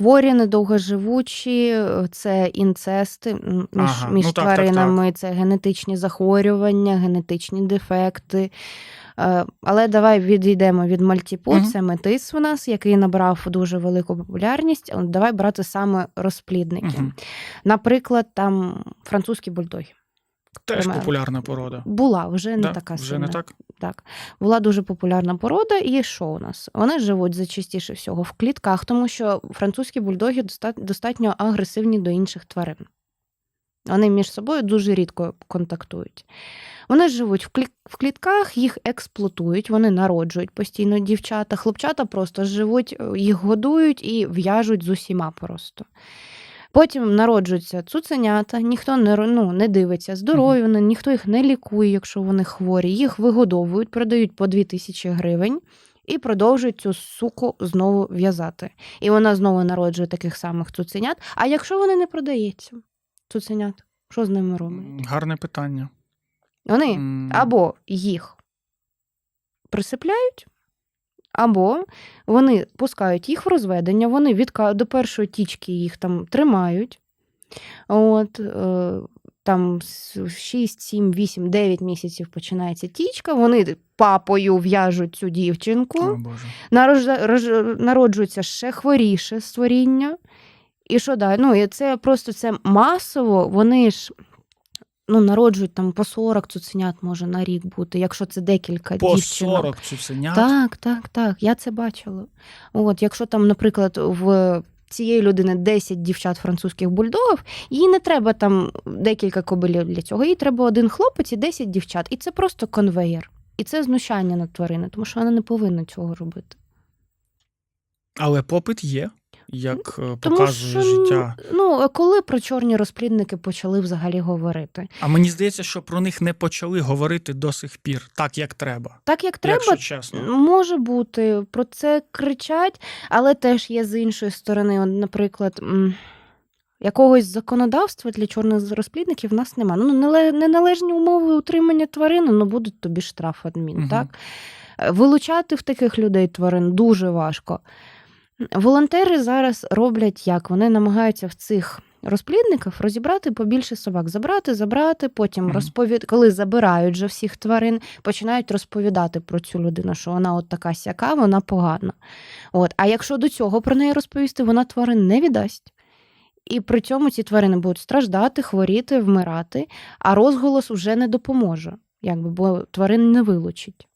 хворі, недовгоживучі, е, це інцести між, Ага, між ну так, так, тваринами, це генетичні захворювання, генетичні дефекти. Е, Але давай відійдемо від мальтіпу. Мгм. Це метис у нас, який набрав дуже велику популярність. Давай брати саме розплідники. Мгм. Наприклад, там французькі бульдоги. Теж популярна порода. Була вже не Да, така вже сильна. не так. Так, була дуже популярна порода, і що у нас? Вони живуть зачастіше всього в клітках, тому що французькі бульдоги достатньо агресивні до інших тварин. Вони між собою дуже рідко контактують. Вони живуть в, клі... в клітках, їх експлуатують, вони народжують постійно дівчата. Хлопчата просто живуть, їх годують і в'яжуть з усіма просто. Потім народжуються цуценята, ніхто не, ну, не дивиться, здорові вони, ніхто їх не лікує, якщо вони хворі. Їх вигодовують, продають по 2 тисячі гривень і продовжують цю суку знову в'язати. І вона знову народжує таких самих цуценят. А якщо вони не продається, цуценят, що з ними роблять? М, Гарне питання. Вони М, або їх присипляють, або вони пускають їх в розведення, вони відка... до першої тічки їх там тримають. От, е, там з 6, 7, 8, 9 місяців починається тічка, вони папою в'яжуть цю дівчинку, О, Боже. народжується ще хворіше створіння. І що далі? Ну, і це просто це масово, вони ж ну, народжують там по 40 цуценят може на рік бути, якщо це декілька По дівчинок. 40 цуценят. Так, так, так. Я це бачила. От, якщо там, наприклад, в цієї людини 10 дівчат французьких бульдогів, їй не треба там декілька кобилів для цього. Їй треба один хлопець і 10 дівчат. І це просто конвеєр. І це знущання над твариною, тому що вона не повинна цього робити. Але попит є, як е, Тому показує що, життя. Ну, коли про чорні розплідники почали взагалі говорити? А мені здається, що про них не почали говорити до сих пір, так як треба. Так як треба, Якщо чесно. Може бути, про це кричать, але теж є з іншої сторони, наприклад, якогось законодавства для чорних розплідників в нас немає. Ну, неналежні умови утримання тварини, ну будуть тобі штраф адмін, Мгм. так? Е, Вилучати в таких людей тварин дуже важко. Волонтери зараз роблять як? Вони намагаються в цих розплідниках розібрати побільше собак, забрати, забрати, потім розповід... коли забирають вже всіх тварин, починають розповідати про цю людину, що вона от така сяка, вона погана. От. А якщо до цього про неї розповісти, вона тварин не віддасть. І при цьому ці тварини будуть страждати, хворіти, вмирати, а розголос вже не допоможе, якби, бо тварин не вилучить.